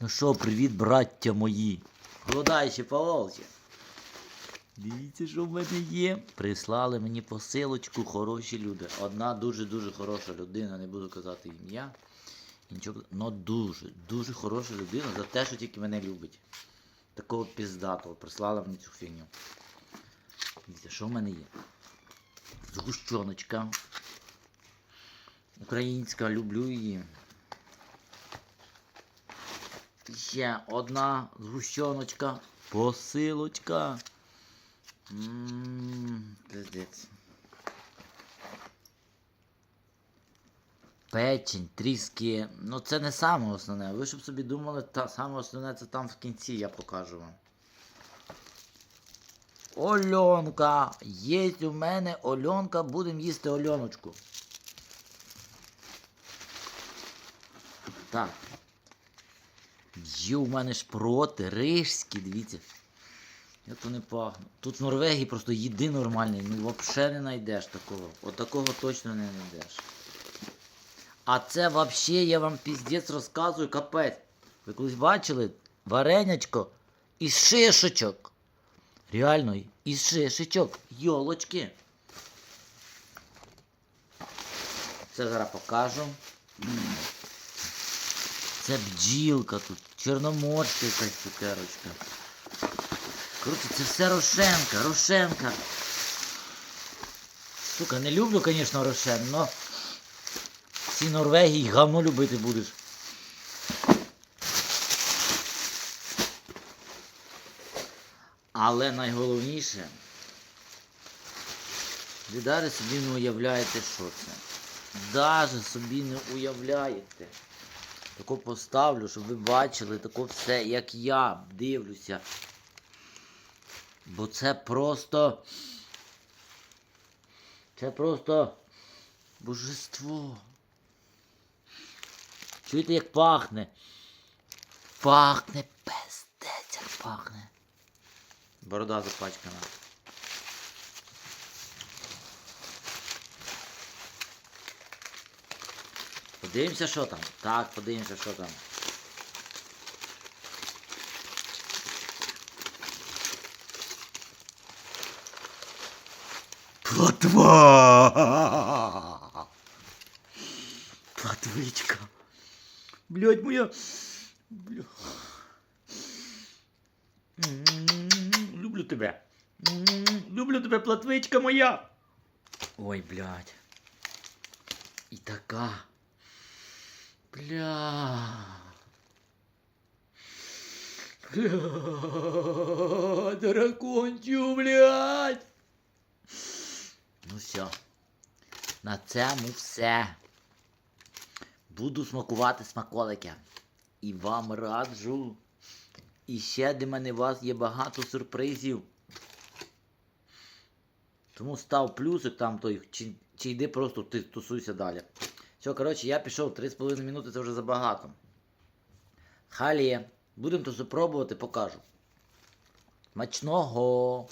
Ну що, привіт, браття мої. Голодаючи по волчі. Дивіться, що в мене є. Прислали мені посилочку хороші люди. Одна дуже-дуже хороша людина, не буду казати ім'я. Нічого, но дуже, дуже хороша людина за те, що тільки мене любить. Такого піздатого прислала мені цю фігню. Дивіться, що в мене є? Згущеночка. Українська, люблю її. Ще одна згущеночка. Посилочка. Пиздець. Печень, тріски. Ну це не саме основне. Ви щоб собі думали, та саме основне це там в кінці я покажу вам. Ольонка! Є у мене Ольонка, будемо їсти Ольоночку. Так. Є у мене шпроти, рижські, дивіться. Як вони пахнуть. Тут в Норвегії просто їди нормальної, ну взагалі не знайдеш такого. От точно не знайдеш. А це взагалі я вам піздець розказую, капець. Ви колись бачили варенячко із шишечок. Реально, із шишечок. Йолочки. Це зараз покажу. Це бджілка тут, чорноморська якась цукерочка. Коротше, це все Рошенка, Рошенка. Сука, не люблю, звісно, Рошен, но в цій Норвегії говно любити будеш. Але найголовніше, ви навіть собі не уявляєте, що це. Даже собі не уявляєте. Тако поставлю, щоб ви бачили тако все, як я дивлюся. Бо це просто. Це просто божество. Чуєте, як пахне? Пахне пиздець, як пахне. Борода запачкана. Подивимося, що там. Так, подивимося, що там. Платва! Платвичка. Блять, моя. Бля. Люблю тебе. Люблю тебе, платвичка моя. Ой, блядь. І така. Бля. Бля, дракончу, блядь. Ну все. На цьому все. Буду смакувати смаколики. І вам раджу. І ще для мене у вас є багато сюрпризів. Тому став плюсик там той, чи, чи йди просто ти тусуйся далі. Все, коротше, я пішов 3,5 минути, це вже забагато. Халі, будемо то спробувати, покажу. Смачного!